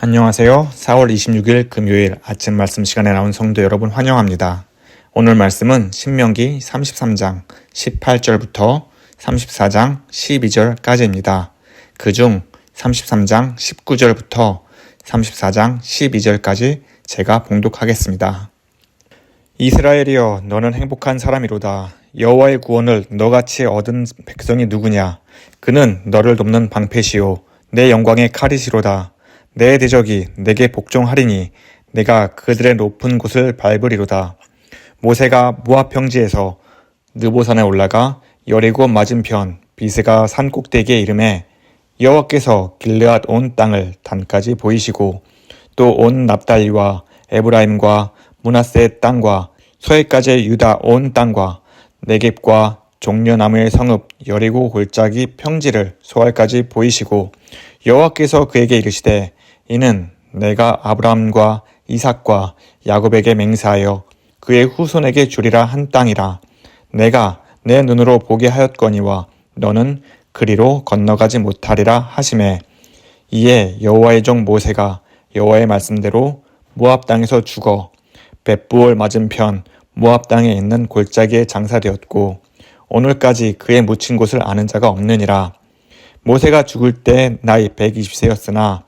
안녕하세요. 4월 26일 금요일 아침 말씀 시간에 나온 성도 여러분 환영합니다. 오늘 말씀은 신명기 33장 18절부터 34장 12절까지입니다. 그중 33장 19절부터 34장 12절까지 제가 봉독하겠습니다. 이스라엘이여 너는 행복한 사람이로다. 여호와의 구원을 너같이 얻은 백성이 누구냐? 그는 너를 돕는 방패시요 내 영광의 칼이시로다. 내 대적이 내게 복종하리니 내가 그들의 높은 곳을 밟으리로다. 모세가 모압 평지에서 느보산에 올라가 여리고 맞은편 비스가 산 꼭대기에 이름에 여호와께서 길르앗 온 땅을 단까지 보이시고 또 온 납달리와 에브라임과 문하세 땅과 서해까지 유다 온 땅과 네겝과 종려나무의 성읍 여리고 골짜기 평지를 소알까지 보이시고 여호와께서 그에게 이르시되 이는 내가 아브라함과 이삭과 야곱에게 맹세하여 그의 후손에게 주리라 한 땅이라. 내가 내 눈으로 보게 하였거니와 너는 그리로 건너가지 못하리라 하심에 이에 여호와의 종 모세가 여호와의 말씀대로 모압 땅에서 죽어 벳부올 맞은편 모압 땅에 있는 골짜기에 장사되었고 오늘까지 그의 묻힌 곳을 아는 자가 없느니라. 모세가 죽을 때 나이 120세였으나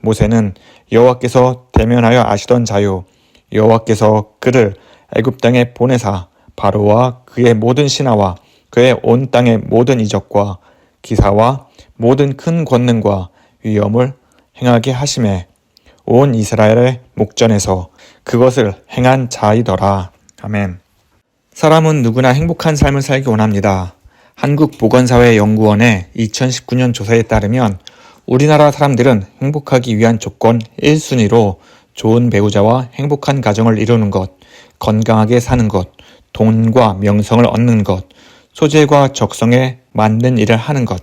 모세는 여호와께서 대면하여 아시던 자요 여호와께서 그를 애굽 땅에 보내사 바로와 그의 모든 신하와 그의 온 땅의 모든 이적과 기사와 모든 큰 권능과 위엄을 행하게 하심에 온 이스라엘의 목전에서 그것을 행한 자이더라. 아멘. 사람은 누구나 행복한 삶을 살기 원합니다. 한국보건사회연구원의 2019년 조사에 따르면 우리나라 사람들은 행복하기 위한 조건 1순위로 좋은 배우자와 행복한 가정을 이루는 것, 건강하게 사는 것, 돈과 명성을 얻는 것, 소재과 적성에 맞는 일을 하는 것,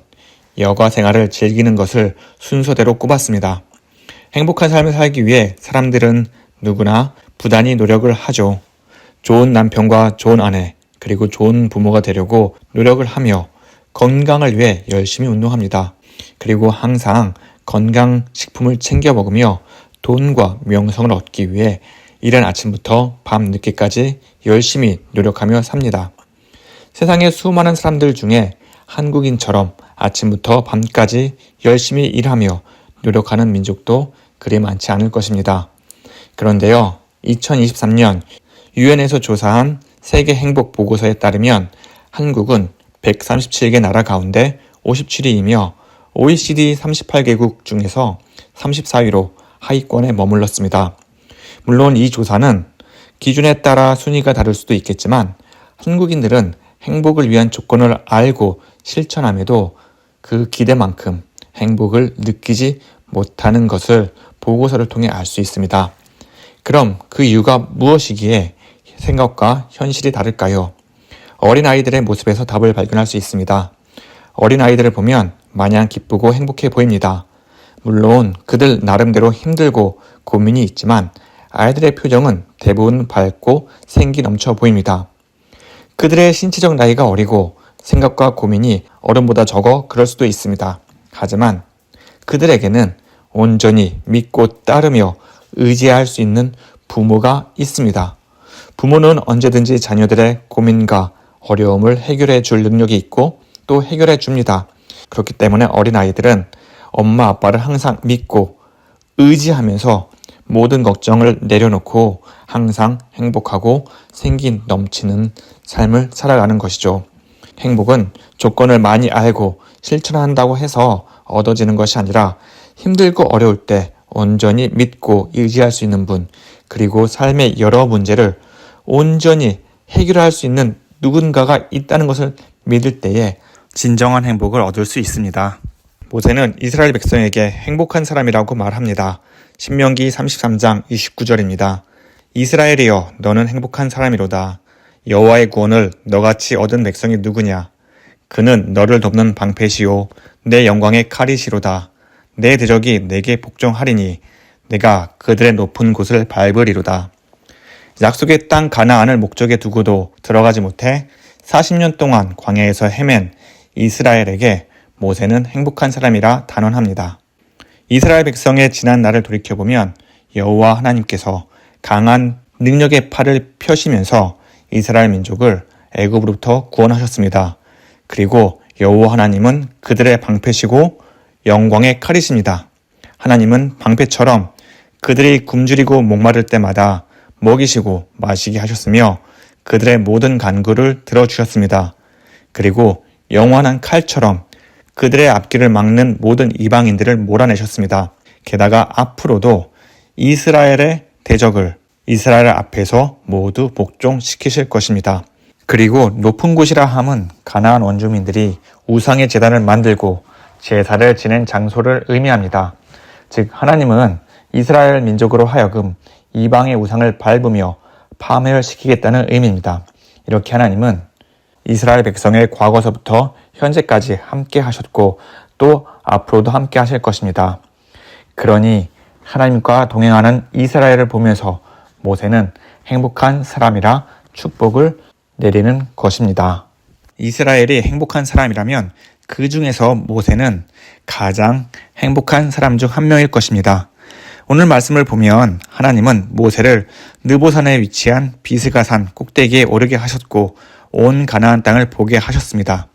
여가 생활을 즐기는 것을 순서대로 꼽았습니다. 행복한 삶을 살기 위해 사람들은 누구나 부단히 노력을 하죠. 좋은 남편과 좋은 아내, 그리고 좋은 부모가 되려고 노력을 하며 건강을 위해 열심히 운동합니다. 그리고 항상 건강식품을 챙겨 먹으며 돈과 명성을 얻기 위해 이른 아침부터 밤 늦게까지 열심히 노력하며 삽니다. 세상의 수많은 사람들 중에 한국인처럼 아침부터 밤까지 열심히 일하며 노력하는 민족도 그리 많지 않을 것입니다. 그런데요, 2023년 유엔에서 조사한 세계 행복 보고서에 따르면 한국은 137개 나라 가운데 57위이며 OECD 38개국 중에서 34위로 하위권에 머물렀습니다. 물론 이 조사는 기준에 따라 순위가 다를 수도 있겠지만 한국인들은 행복을 위한 조건을 알고 실천함에도 그 기대만큼 행복을 느끼지 못하는 것을 보고서를 통해 알 수 있습니다. 그럼 그 이유가 무엇이기에 생각과 현실이 다를까요? 어린 아이들의 모습에서 답을 발견할 수 있습니다. 어린 아이들을 보면 마냥 기쁘고 행복해 보입니다. 물론 그들 나름대로 힘들고 고민이 있지만 아이들의 표정은 대부분 밝고 생기 넘쳐 보입니다. 그들의 신체적 나이가 어리고 생각과 고민이 어른보다 적어 그럴 수도 있습니다. 하지만 그들에게는 온전히 믿고 따르며 의지할 수 있는 부모가 있습니다. 부모는 언제든지 자녀들의 고민과 어려움을 해결해 줄 능력이 있고 또 해결해 줍니다. 그렇기 때문에 어린아이들은 엄마 아빠를 항상 믿고 의지하면서 모든 걱정을 내려놓고 항상 행복하고 생기 넘치는 삶을 살아가는 것이죠. 행복은 조건을 많이 알고 실천한다고 해서 얻어지는 것이 아니라 힘들고 어려울 때 온전히 믿고 의지할 수 있는 분, 그리고 삶의 여러 문제를 온전히 해결할 수 있는 누군가가 있다는 것을 믿을 때에 진정한 행복을 얻을 수 있습니다. 모세는 이스라엘 백성에게 행복한 사람이라고 말합니다. 신명기 33장 29절입니다. 이스라엘이여 너는 행복한 사람이로다. 여호와의 구원을 너같이 얻은 백성이 누구냐? 그는 너를 돕는 방패시요 내 영광의 칼이시로다. 내 대적이 내게 복종하리니 내가 그들의 높은 곳을 밟으리로다. 약속의 땅 가나안을 목적에 두고도 들어가지 못해 40년 동안 광야에서 헤맨 이스라엘에게 모세는 행복한 사람이라 단언합니다. 이스라엘 백성의 지난 날을 돌이켜보면 여호와 하나님께서 강한 능력의 팔을 펴시면서 이스라엘 민족을 애굽으로부터 구원하셨습니다. 그리고 여호와 하나님은 그들의 방패시고 영광의 칼이십니다. 하나님은 방패처럼 그들이 굶주리고 목마를 때마다 먹이시고 마시게 하셨으며 그들의 모든 간구를 들어주셨습니다. 그리고 영원한 칼처럼 그들의 앞길을 막는 모든 이방인들을 몰아내셨습니다. 게다가 앞으로도 이스라엘의 대적을 이스라엘 앞에서 모두 복종시키실 것입니다. 그리고 높은 곳이라 함은 가나안 원주민들이 우상의 제단을 만들고 제사를 지낸 장소를 의미합니다. 즉 하나님은 이스라엘 민족으로 하여금 이방의 우상을 밟으며 파멸시키겠다는 의미입니다. 이렇게 하나님은 이스라엘 백성의 과거서부터 현재까지 함께 하셨고 또 앞으로도 함께 하실 것입니다. 그러니 하나님과 동행하는 이스라엘을 보면서 모세는 행복한 사람이라 축복을 내리는 것입니다. 이스라엘이 행복한 사람이라면 그 중에서 모세는 가장 행복한 사람 중 한 명일 것입니다. 오늘 말씀을 보면 하나님은 모세를 느보산에 위치한 비스가산 꼭대기에 오르게 하셨고 온 가나안 땅을 보게 하셨습니다.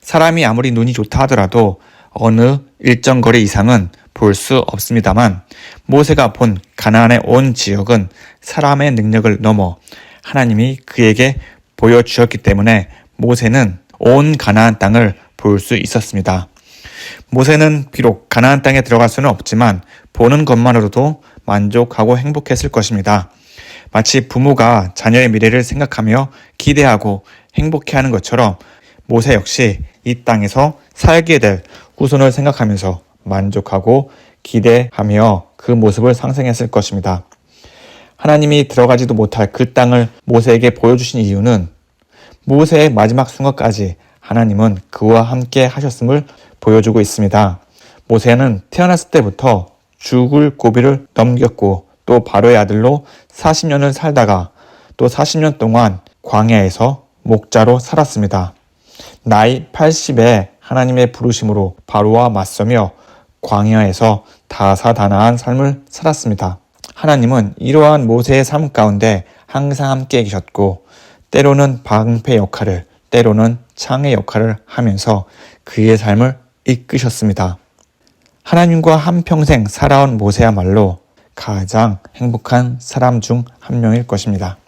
사람이 아무리 눈이 좋다 하더라도 어느 일정 거리 이상은 볼 수 없습니다만 모세가 본 가나안의 온 지역은 사람의 능력을 넘어 하나님이 그에게 보여주셨기 때문에 모세는 온 가나안 땅을 볼 수 있었습니다. 모세는 비록 가나안 땅에 들어갈 수는 없지만 보는 것만으로도 만족하고 행복했을 것입니다. 마치 부모가 자녀의 미래를 생각하며 기대하고 행복해 하는 것처럼 모세 역시 이 땅에서 살게 될 후손을 생각하면서 만족하고 기대하며 그 모습을 상생했을 것입니다. 하나님이 들어가지도 못할 그 땅을 모세에게 보여주신 이유는 모세의 마지막 순간까지 하나님은 그와 함께 하셨음을 보여주고 있습니다. 모세는 태어났을 때부터 죽을 고비를 넘겼고 또 바로의 아들로 40년을 살다가 또 40년 동안 광야에서 목자로 살았습니다. 나이 80에 하나님의 부르심으로 바로와 맞서며 광야에서 다사다나한 삶을 살았습니다. 하나님은 이러한 모세의 삶 가운데 항상 함께 계셨고 때로는 방패 역할을 때로는 창의 역할을 하면서 그의 삶을 이끄셨습니다. 하나님과 한평생 살아온 모세야말로 가장 행복한 사람 중 한 명일 것입니다.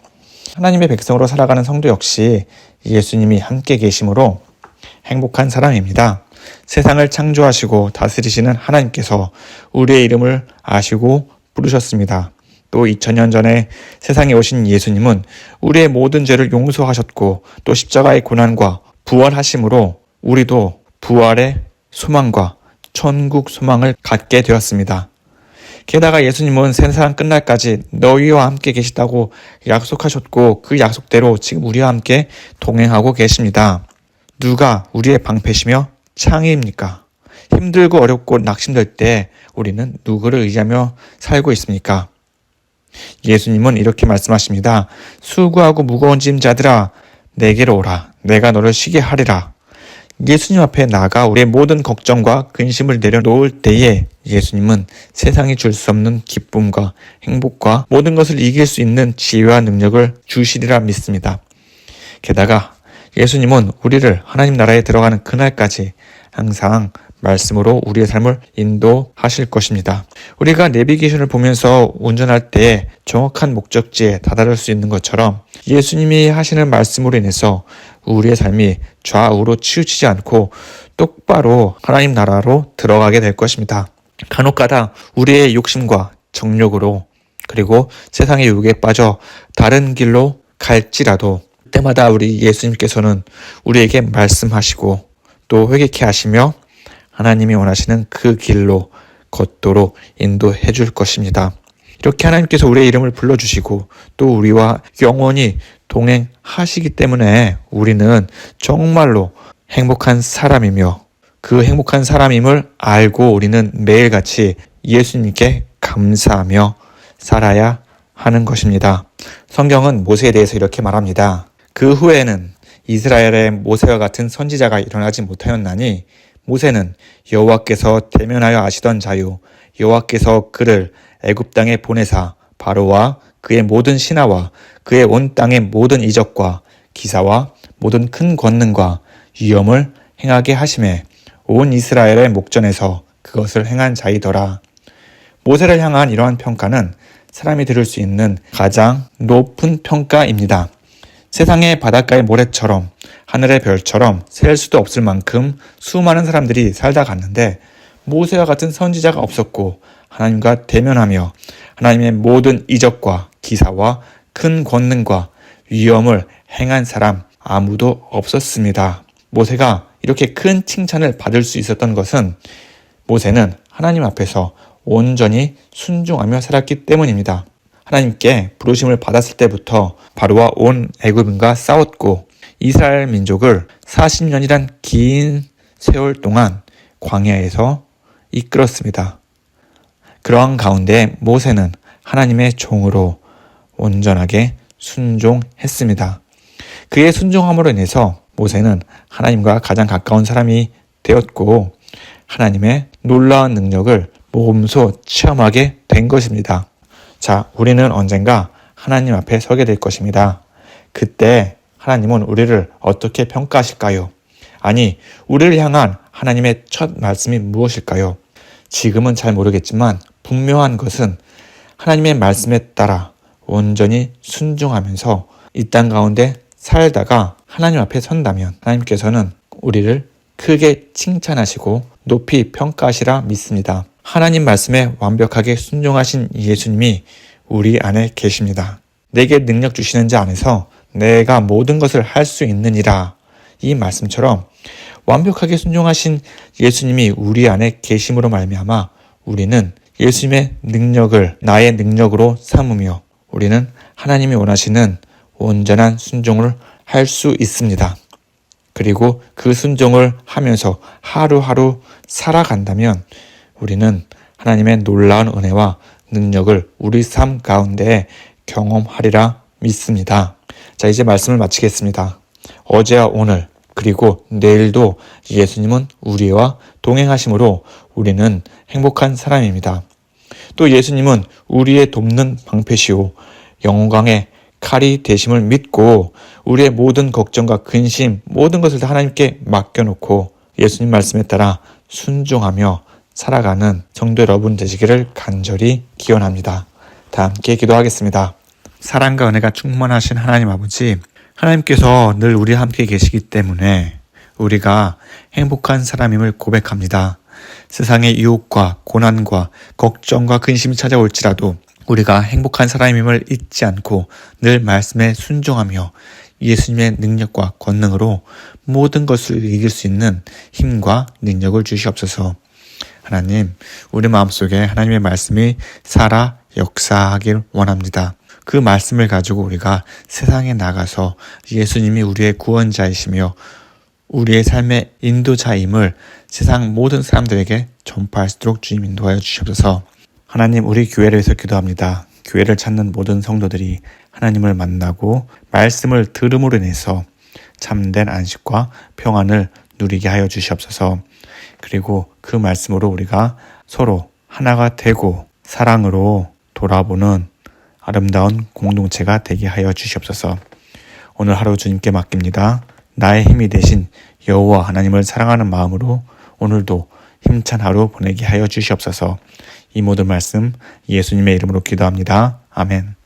하나님의 백성으로 살아가는 성도 역시 예수님이 함께 계심으로 행복한 사람입니다. 세상을 창조하시고 다스리시는 하나님께서 우리의 이름을 아시고 부르셨습니다. 또 2000년 전에 세상에 오신 예수님은 우리의 모든 죄를 용서하셨고 또 십자가의 고난과 부활하심으로 우리도 부활의 소망과 천국 소망을 갖게 되었습니다. 게다가 예수님은 세상 끝날까지 너희와 함께 계시다고 약속하셨고 그 약속대로 지금 우리와 함께 동행하고 계십니다. 누가 우리의 방패시며 창의입니까? 힘들고 어렵고 낙심될 때 우리는 누구를 의지하며 살고 있습니까? 예수님은 이렇게 말씀하십니다. 수고하고 무거운 짐자들아 내게로 오라 내가 너를 쉬게 하리라. 예수님 앞에 나가 우리의 모든 걱정과 근심을 내려놓을 때에 예수님은 세상이 줄 수 없는 기쁨과 행복과 모든 것을 이길 수 있는 지혜와 능력을 주시리라 믿습니다. 게다가 예수님은 우리를 하나님 나라에 들어가는 그날까지 항상 말씀으로 우리의 삶을 인도하실 것입니다. 우리가 내비게이션을 보면서 운전할 때 정확한 목적지에 다다를 수 있는 것처럼 예수님이 하시는 말씀으로 인해서 우리의 삶이 좌우로 치우치지 않고 똑바로 하나님 나라로 들어가게 될 것입니다. 간혹가다 우리의 욕심과 정욕으로 그리고 세상의 유혹에 빠져 다른 길로 갈지라도 때마다 우리 예수님께서는 우리에게 말씀하시고 또 회개케 하시며 하나님이 원하시는 그 길로 걷도록 인도해 줄 것입니다. 이렇게 하나님께서 우리의 이름을 불러주시고 또 우리와 영원히 동행하시기 때문에 우리는 정말로 행복한 사람이며 그 행복한 사람임을 알고 우리는 매일같이 예수님께 감사하며 살아야 하는 것입니다. 성경은 모세에 대해서 이렇게 말합니다. 그 후에는 이스라엘의 모세와 같은 선지자가 일어나지 못하였나니 모세는 여호와께서 대면하여 아시던 자요 여호와께서 그를 애굽 땅에 보내사 바로와 그의 모든 신하와 그의 온 땅의 모든 이적과 기사와 모든 큰 권능과 위엄을 행하게 하심에 온 이스라엘의 목전에서 그것을 행한 자이더라. 모세를 향한 이러한 평가는 사람이 들을 수 있는 가장 높은 평가입니다. 세상의 바닷가의 모래처럼 하늘의 별처럼 셀 수도 없을 만큼 수많은 사람들이 살다 갔는데 모세와 같은 선지자가 없었고 하나님과 대면하며 하나님의 모든 이적과 기사와 큰 권능과 위엄을 행한 사람 아무도 없었습니다. 모세가 이렇게 큰 칭찬을 받을 수 있었던 것은 모세는 하나님 앞에서 온전히 순종하며 살았기 때문입니다. 하나님께 부르심을 받았을 때부터 바로와 온 애굽인과 싸웠고 이스라엘 민족을 40년이란 긴 세월 동안 광야에서 이끌었습니다. 그러한 가운데 모세는 하나님의 종으로 온전하게 순종했습니다. 그의 순종함으로 인해서 모세는 하나님과 가장 가까운 사람이 되었고 하나님의 놀라운 능력을 몸소 체험하게 된 것입니다. 자, 우리는 언젠가 하나님 앞에 서게 될 것입니다. 그때 하나님은 우리를 어떻게 평가하실까요? 아니, 우리를 향한 하나님의 첫 말씀이 무엇일까요? 지금은 잘 모르겠지만 분명한 것은 하나님의 말씀에 따라 온전히 순종하면서 이 땅 가운데 살다가 하나님 앞에 선다면 하나님께서는 우리를 크게 칭찬하시고 높이 평가하시라 믿습니다. 하나님 말씀에 완벽하게 순종하신 예수님이 우리 안에 계십니다. 내게 능력 주시는 자 안에서 내가 모든 것을 할 수 있느니라. 이 말씀처럼 완벽하게 순종하신 예수님이 우리 안에 계심으로 말미암아 우리는 예수님의 능력을 나의 능력으로 삼으며 우리는 하나님이 원하시는 온전한 순종을 할 수 있습니다. 그리고 그 순종을 하면서 하루하루 살아간다면 우리는 하나님의 놀라운 은혜와 능력을 우리 삶 가운데 경험하리라 믿습니다. 자, 이제 말씀을 마치겠습니다. 어제와 오늘, 그리고 내일도 예수님은 우리와 동행하심으로 우리는 행복한 사람입니다. 또 예수님은 우리의 돕는 방패시오 영광의 칼이 되심을 믿고 우리의 모든 걱정과 근심 모든 것을 다 하나님께 맡겨놓고 예수님 말씀에 따라 순종하며 살아가는 성도 여러분 되시기를 간절히 기원합니다. 다 함께 기도하겠습니다. 사랑과 은혜가 충만하신 하나님 아버지, 하나님께서 늘 우리 함께 계시기 때문에 우리가 행복한 사람임을 고백합니다. 세상의 유혹과 고난과 걱정과 근심이 찾아올지라도 우리가 행복한 사람임을 잊지 않고 늘 말씀에 순종하며 예수님의 능력과 권능으로 모든 것을 이길 수 있는 힘과 능력을 주시옵소서. 하나님, 우리 마음속에 하나님의 말씀이 살아 역사하길 원합니다. 그 말씀을 가지고 우리가 세상에 나가서 예수님이 우리의 구원자이시며 우리의 삶의 인도자임을 세상 모든 사람들에게 전파할 수 있도록 주님 인도하여 주시옵소서. 하나님 우리 교회를 위해서 기도합니다. 교회를 찾는 모든 성도들이 하나님을 만나고 말씀을 들음으로 인해서 참된 안식과 평안을 누리게 하여 주시옵소서. 그리고 그 말씀으로 우리가 서로 하나가 되고 사랑으로 돌아보는 아름다운 공동체가 되게 하여 주시옵소서. 오늘 하루 주님께 맡깁니다. 나의 힘이 되신 여호와 하나님을 사랑하는 마음으로 오늘도 힘찬 하루 보내게 하여 주시옵소서. 이 모든 말씀 예수님의 이름으로 기도합니다. 아멘.